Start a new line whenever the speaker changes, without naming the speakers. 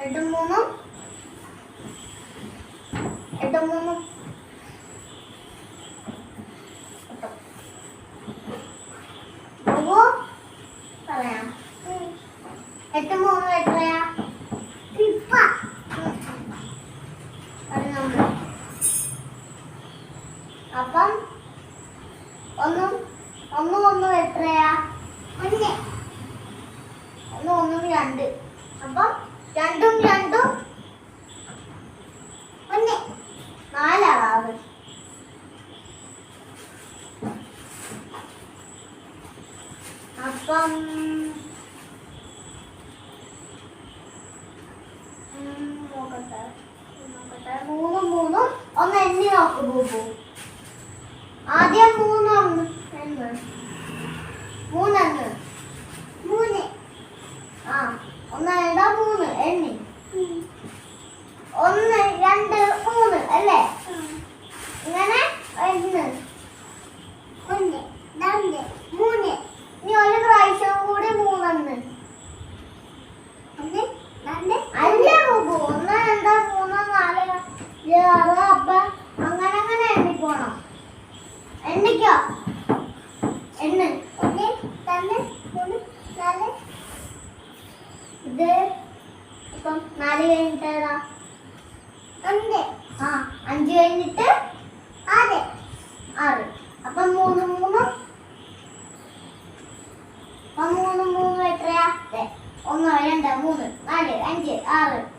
എട്ടും മൂന്നും. എട്ടും മൂന്നും. ഒന്നും എത്രയാ? ഒന്നും ഒന്നും രണ്ട്. അപ്പം രണ്ടും രണ്ടും ഒന്ന് നാലാളാവ് അപ്പം നോക്കട്ടെ നോക്കട്ടെ. മൂന്നും മൂന്നും ഒന്ന് എണ്ണി നോക്ക് ബൂബു. ആദ്യം മൂന്നൊന്ന് എന്ന് മൂന്നെണ്ണ്. മൂന്ന്. ആ ഒന്ന് രണ്ടോ മൂന്ന് എണ്ണി ഒന്ന് രണ്ട് മൂന്ന് അല്ലേ ഇങ്ങനെ ഒന്ന് ഒന്ന് രണ്ട് മൂന്ന് ഇനി ഒരു പ്രാവശ്യം കൂടി മൂന്നെണ്ണ് ഒന്ന് രണ്ട് അല്ല ബുബു ഒന്ന് രണ്ട് മൂന്ന് നാല് അഞ്ച് ആറ് അപ്പ അങ്ങനെ അങ്ങനെ എണ്ണി പോണം. എണ്ണിക്കോ. എണ്ണ്. ഒന്ന് രണ്ട് മൂന്ന് നാല്. ഇത് ഇപ്പം നാല് കഴിഞ്ഞിട്ട് ഏതാ അഞ്ച് ആ അഞ്ച് കഴിഞ്ഞിട്ട് ആറ്. അപ്പം മൂന്ന് മൂന്ന്. അപ്പം മൂന്ന് മൂന്ന് എത്രയാ? ഒന്ന് രണ്ട് മൂന്ന് നാല് അഞ്ച് ആറ്.